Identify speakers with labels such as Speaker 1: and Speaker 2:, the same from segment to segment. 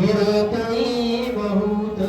Speaker 1: फिरतई बहुत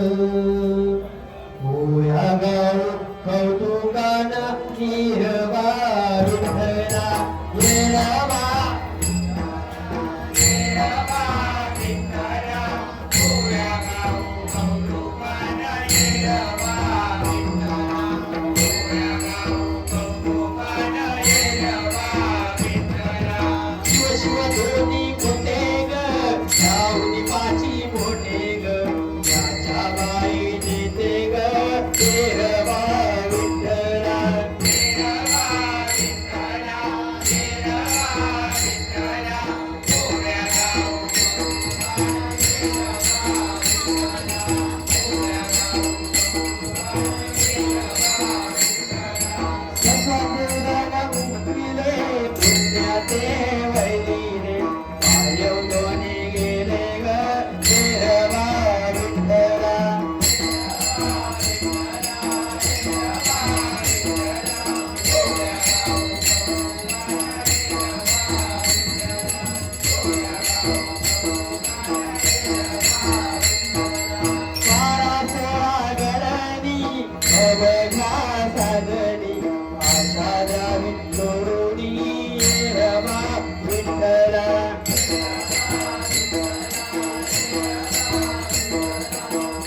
Speaker 1: हे बा विंदला तो तो तो तो तो तो तो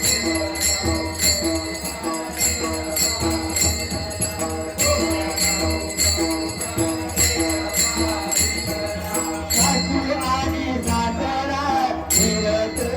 Speaker 1: तो तो तो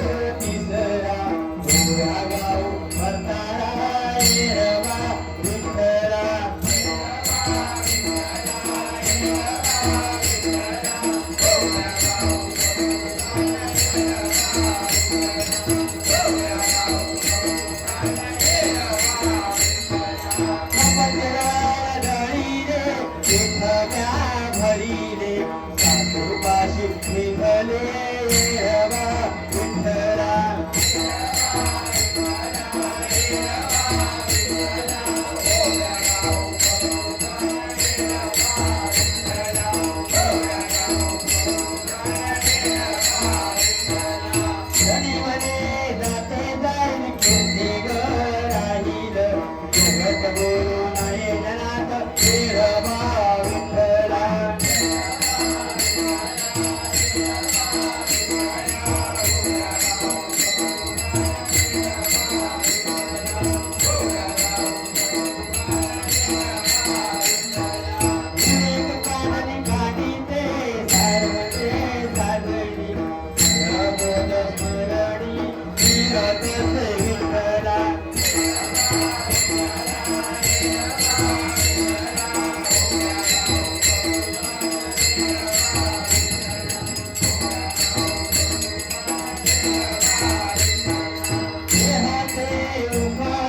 Speaker 1: you.